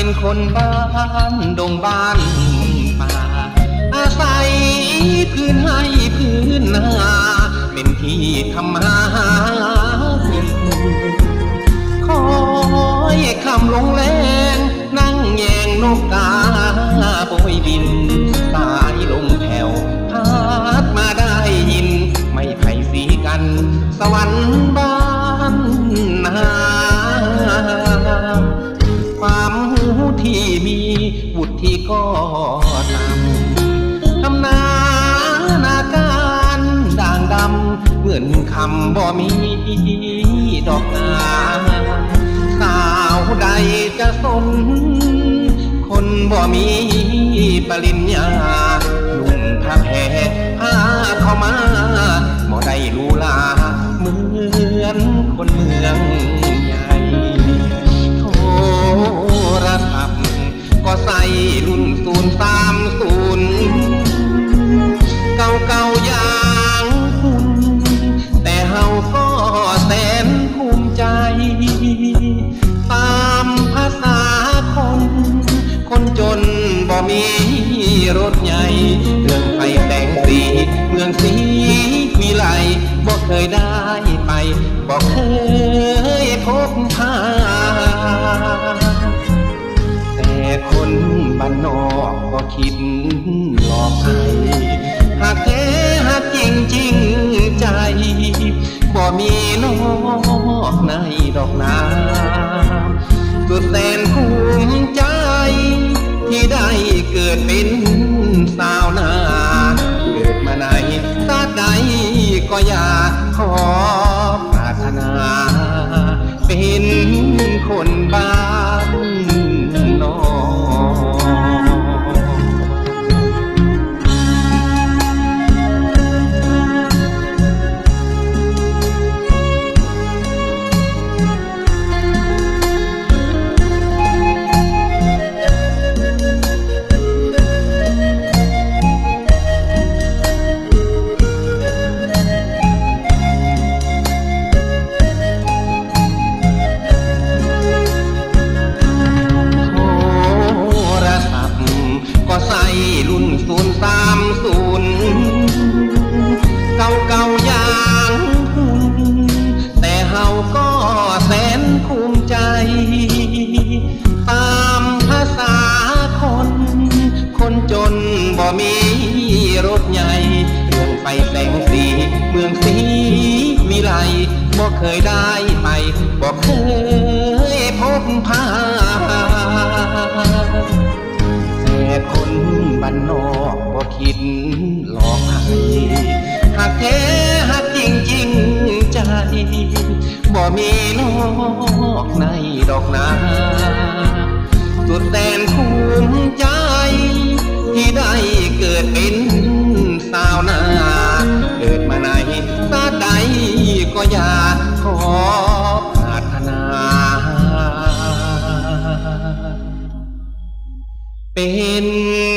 ็นคนบ้านดงบ้านป่า อาศัยพื้นให้พื้นนา เป็นที่ทำมาหากินคอยคำลงแรงนั่งแยงนกกา ก็ตำทำนานาการด่างดำเงินคำบ่มีดอกนาสาวใดจะสน คนบ่มีปริญญานุ่งผ้าแพรผ้าเข้ามาบ่ได้ลูลา สามศูนย์เก่าเก่าอย่างคุณ แต่เฮาก็แสนภูมิใจ ตามภาษาคน คนจนบ่มีรถใหญ่เรื่องไฟแต่งสี เมืองสีวิไลบ่เคยได้ไปบ่เคยพบพาแต่คนานนอกก็คิดหลอกใครหากแท้หากจริงจริงใจ บ่มีนอกในดอกนาสุดแสนภูมิใจ ที่ได้เกิดเป็น เมืองสีวิไลบ่เคยได้ไปบ่เคยพบพาแต่คนบ้านนอกบ่คิดหลอกให้หากแท้หากจริงจริงใจบ่มีนอกในดอกนาสุดแสนภูมิใจที่ได้เกิดเป็น เป็น